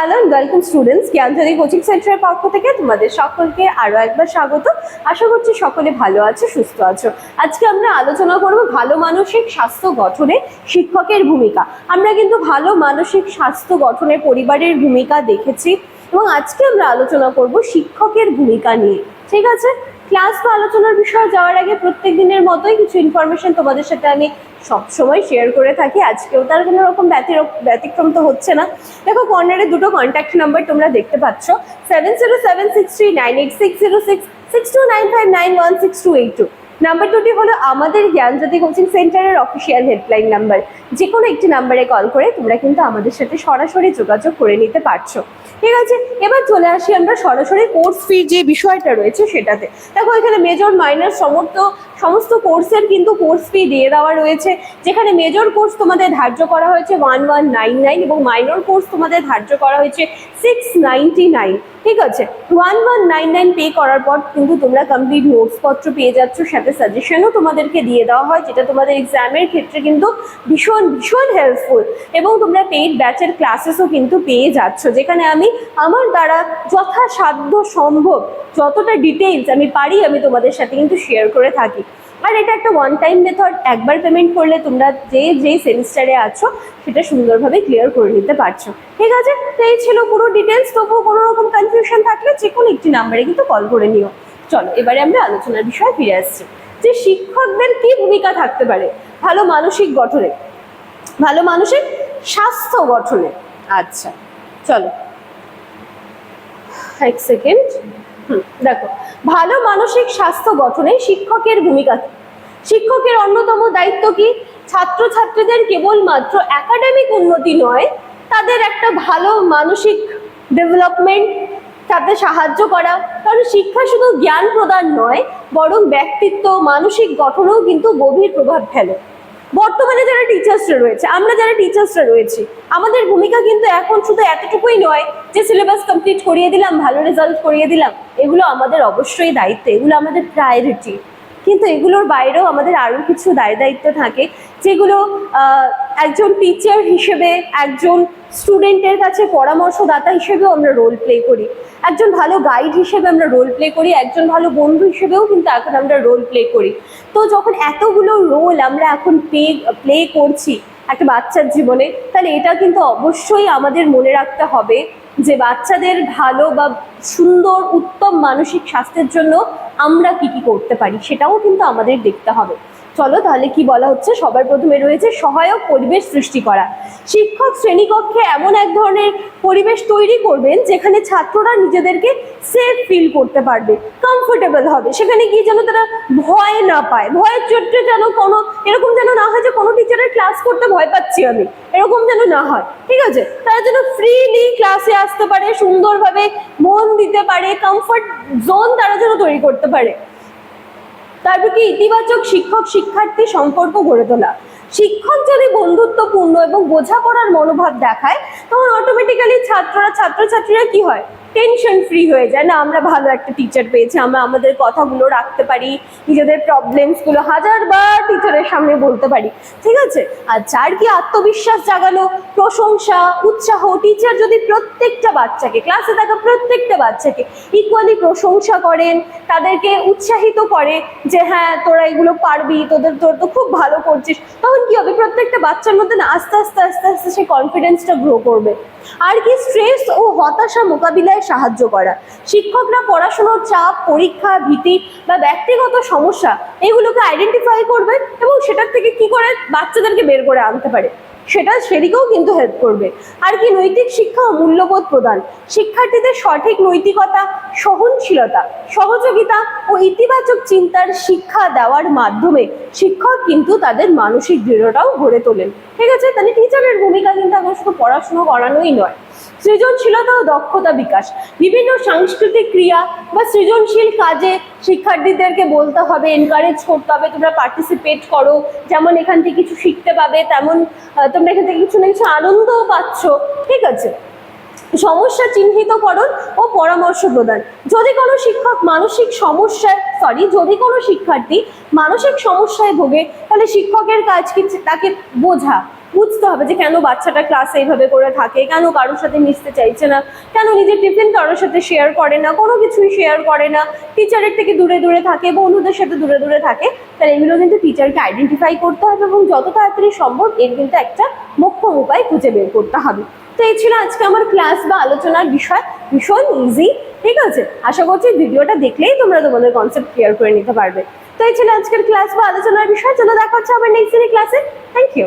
Hello and welcome students Gyandhari coaching সেন্টারের পক্ষ থেকে তোমাদের সকলকে আরও একবার স্বাগত। আশা করছি সকলে ভালো আছো, সুস্থ আছো। আজকে আমরা আলোচনা করব ভালো মানসিক স্বাস্থ্য গঠনে শিক্ষকের ভূমিকা। আমরা কিন্তু ভালো মানসিক স্বাস্থ্য গঠনে পরিবারের ভূমিকা দেখেছি এবং আজকে আমরা আলোচনা করব শিক্ষকের ভূমিকা নিয়ে। ঠিক আছে? ক্লাস বা আলোচনার বিষয়ে যাওয়ার আগে প্রত্যেক দিনের মতোই কিছু ইনফরমেশন তোমাদের সাথে আমি সবসময় শেয়ার করে থাকি। আজকেও তার কোনো রকম ব্যতিক্রম তো হচ্ছে না। দেখো কর্নারে দুটো কন্ট্যাক্ট নাম্বার তোমরা দেখতে পাচ্ছ। Seven zero seven six three nine eight six zero six six two nine five nine one six two eight two number দুটি হলো আমাদের জ্ঞানজ্যোতি কোচিং সেন্টারের অফিসিয়াল হেল্পলাইন নাম্বার যে কোনো একটি নাম্বারে কল করে তোমরা কিন্তু আমাদের সাথে সরাসরি যোগাযোগ করে নিতে পারছ। ঠিক আছে? এবার চলে আসি আমরা সরাসরি কোর্স ফি যে বিষয়টা রয়েছে সেটাতে। দেখো এখানে মেজর মাইনর সমস্ত সমস্ত কোর্সের কিন্তু কোর্স ফি দিয়ে দেওয়া রয়েছে। যেখানে মেজর কোর্স তোমাদের ধার্য করা হয়েছে ওয়ান ওয়ান নাইন নাইন এবং মাইনর কোর্স তোমাদের ধার্য করা হয়েছে সিক্স নাইনটি নাইন ঠিক আছে? One one nine nine pay করার পর কিন্তু তোমরা কমপ্লিট নোটসপত্র পেয়ে যাচ্ছ। সাথে সাজেশনও তোমাদেরকে দিয়ে দেওয়া হয়, যেটা তোমাদের এক্সামের ক্ষেত্রে কিন্তু ভীষণ ভীষণ হেল্পফুল এবং তোমরা পেইড ব্যাচের ক্লাসেসও কিন্তু পেয়ে যাচ্ছ। যেখানে আমি, আমার দ্বারা যথাসাধ্য সম্ভব যতটা ডিটেলস আমি পারি, আমি তোমাদের সাথে কিন্তু শেয়ার করে থাকি। আর এটা একটা ওয়ান টাইম মেথড একবার পেমেন্ট করলে তোমরা যে যেই সেমিস্টারে আছো, সেটা সুন্দরভাবে ক্লিয়ার করে নিতে পারছ। ঠিক আছে? তো এই ছিল পুরো ডিটেলস তবুও কোনো রকম কনফিউশন থাকলে যে কোনো একটি নাম্বারে কিন্তু কল করে নিও। চলো, এবারে আমরা আলোচনার বিষয়ে ফিরে আসছি। যে শিক্ষকদের কি ভূমিকা থাকতে পারে? ভালো মানসিক গঠনে। ভালো মানসিক স্বাস্থ্য গঠনে। আচ্ছা চলো। এক সেকেন্ড। দেখো, ভালো মানসিক স্বাস্থ্য গঠনে শিক্ষকের ভূমিকা শিক্ষকের অন্যতম দায়িত্ব কি? ছাত্রছাত্রীদের কেবলমাত্র একাডেমিক উন্নতি নয়, তাদের একটা ভালো মানসিক ডেভেলপমেন্ট তাতে সাহায্য করা। কারণ শিক্ষা শুধু জ্ঞান প্রদান নয়, বরং ব্যক্তিত্ব, মানসিক গঠনেও কিন্তু গভীর প্রভাব ফেলে। বর্তমানে যারা টিচার্সরা রয়েছে, আমরা যারা টিচার্সরা রয়েছি, আমাদের ভূমিকা কিন্তু এখন শুধু এতটুকুই নয় যে সিলেবাস কমপ্লিট করিয়ে দিলাম, ভালো রেজাল্ট করিয়ে দিলাম, এগুলো আমাদের অবশ্যই দায়িত্ব, এগুলো আমাদের প্রায়োরিটি কিন্তু এগুলোর বাইরেও আমাদের আরও কিছু দায় দায়িত্ব থাকে, যেগুলো একজন টিচার হিসেবে, একজন স্টুডেন্টের কাছে পরামর্শদাতা হিসেবেও আমরা রোল প্লে করি। একজন ভালো গাইড হিসেবে আমরা রোল প্লে করি, একজন ভালো বন্ধু হিসেবেও কিন্তু এখন আমরা রোল প্লে করি। তো যখন এতগুলো রোল আমরা এখন প্লে প্লে করছি একটা বাচ্চার জীবনে, তাহলে এটা কিন্তু অবশ্যই আমাদের মনে রাখতে হবে যে বাচ্চাদের ভালো বা সুন্দর, উত্তম মানসিক স্বাস্থ্যের জন্য আমরা কি কি করতে পারি, সেটাও কিন্তু আমাদের দেখতে হবে। চলো তাহলে কি বলা হচ্ছে? সবার প্রথমে রয়েছে সহায়ক পরিবেশ সৃষ্টি করা। শিক্ষক শ্রেণীকক্ষে এমন এক ধরনের পরিবেশ তৈরি করবেন যেখানে ছাত্ররা নিজেদেরকে সেফ ফিল করতে পারবে কমফোর্টেবল হবে। সেখানে গিয়ে যেন তারা ভয় না পায়। ভয়ের চোটে যেন কোনো, এরকম যেন না হয় যে কোনো টিচারের ক্লাস করতে ভয় পাচ্ছি আমি। এরকম যেন না হয়, ঠিক আছে? তারা যেন ফ্রিলি ক্লাসে আসতে পারে, সুন্দরভাবে মন দিতে পারে কমফর্ট জোন তারা যেন তৈরি করতে পারে। তারপর কি ইতিবাচক শিক্ষক শিক্ষার্থী সম্পর্ক গড়ে তোলা। শিক্ষক যদি বন্ধুত্বপূর্ণ এবং বোঝাপড়ার মনোভাব দেখায়, তখন অটোমেটিক্যালি ছাত্ররা, ছাত্রছাত্রীরা কি হয়? টেনশন ফ্রি হয়ে যায়। না, আমরা ভালো একটা টিচার পেয়েছি, আমরা আমাদের কথাগুলো রাখতে পারি, নিজেদের প্রবলেমসগুলো হাজারবার টিচারের সামনে বলতে পারি। ঠিক আছে? আর যার কি আত্মবিশ্বাস জাগানো প্রশংসা, উৎসাহ টিচার যদি প্রত্যেকটা বাচ্চাকে ক্লাসে থাকা প্রত্যেকটা বাচ্চাকে ইকুয়ালি প্রশংসা করেন, তাদেরকে উৎসাহিত করে যে হ্যাঁ তোরা এগুলো পারবি, তোদের, তোর তো খুব ভালো করছিস। তখন কি হবে? প্রত্যেকটা বাচ্চার মধ্যে না আস্তে আস্তে আস্তে আস্তে সেই কনফিডেন্সটা গ্রো করবে। আর কি স্ট্রেস ও হতাশা মোকাবিলায় সাহায্য করা। শিক্ষকরা পড়াশোনার চাপ, পরীক্ষা, ভীতি বা ব্যক্তিগত সমস্যা এগুলোকে আইডেন্টিফাই করবে এবং সেটার থেকে কি করে বাচ্চাদেরকে বের করে আনতে পারে, সেটা সেদিকেও কিন্তু হেল্প করবে। আর কি নৈতিক শিক্ষা ও মূল্যবোধ প্রদান। শিক্ষার্থীদের সঠিক নৈতিকতা, সহনশীলতা, সহযোগিতা ও ইতিবাচক চিন্তার শিক্ষা দেওয়ার মাধ্যমে শিক্ষক কিন্তু তাদের মানসিক দৃঢ়তাও গড়ে তোলেন। ঠিক আছে? তাহলে টিচারের ভূমিকা কিন্তু এখন শুধু পড়াশুনো করানোই নয়। সৃজনশীলতা ও দক্ষতা বিকাশ। বিভিন্ন সাংস্কৃতিক ক্রিয়া বা সৃজনশীল কাজে শিক্ষার্থীদেরকে বলতে হবে এনকারেজ করতে হবে, তোমরা পার্টিসিপেট করো। যেমন এখান থেকে কিছু শিখতে পাবে, তেমন তোমরা এখান থেকে কিছু না কিছু আনন্দও পাচ্ছ, ঠিক আছে? সমস্যা চিহ্নিতকরণ ও পরামর্শ প্রদান। যদি কোনো শিক্ষক মানসিক সমস্যায় সরি যদি কোনো শিক্ষার্থী মানসিক সমস্যায় ভোগে, তাহলে শিক্ষকের কাজ কি তাকে বোঝা। বুঝতে হবে যে কেন বাচ্চাটা ক্লাসে এইভাবে করে থাকে, কেন কারোর সাথে মিশতে চাইছে না, কেন নিজের টিফিন কারোর সাথে শেয়ার করে না, কোনো কিছুই শেয়ার করে না টিচারের থেকে দূরে দূরে থাকে, বন্ধুদের সাথে দূরে দূরে থাকে, তাহলে এগুলো কিন্তু টিচারকে আইডেন্টিফাই করতে হবে এবং যত তাড়াতাড়ি সম্ভব এর কিন্তু একটা মোক্ষম উপায় খুঁজে বের করতে হবে। তো এই ছিল আজকে আমার ক্লাস বা আলোচনার বিষয়, ভীষণ ইজি ঠিক আছে? আশা করছি ভিডিওটা দেখলেই তোমরা তোমাদের কনসেপ্ট ক্লিয়ার করে নিতে পারবে। তো এই ছিল আজকের ক্লাস বা আলোচনার বিষয়, চলো দেখা হচ্ছে আমার নেক্সট ক্লাসে থ্যাংক ইউ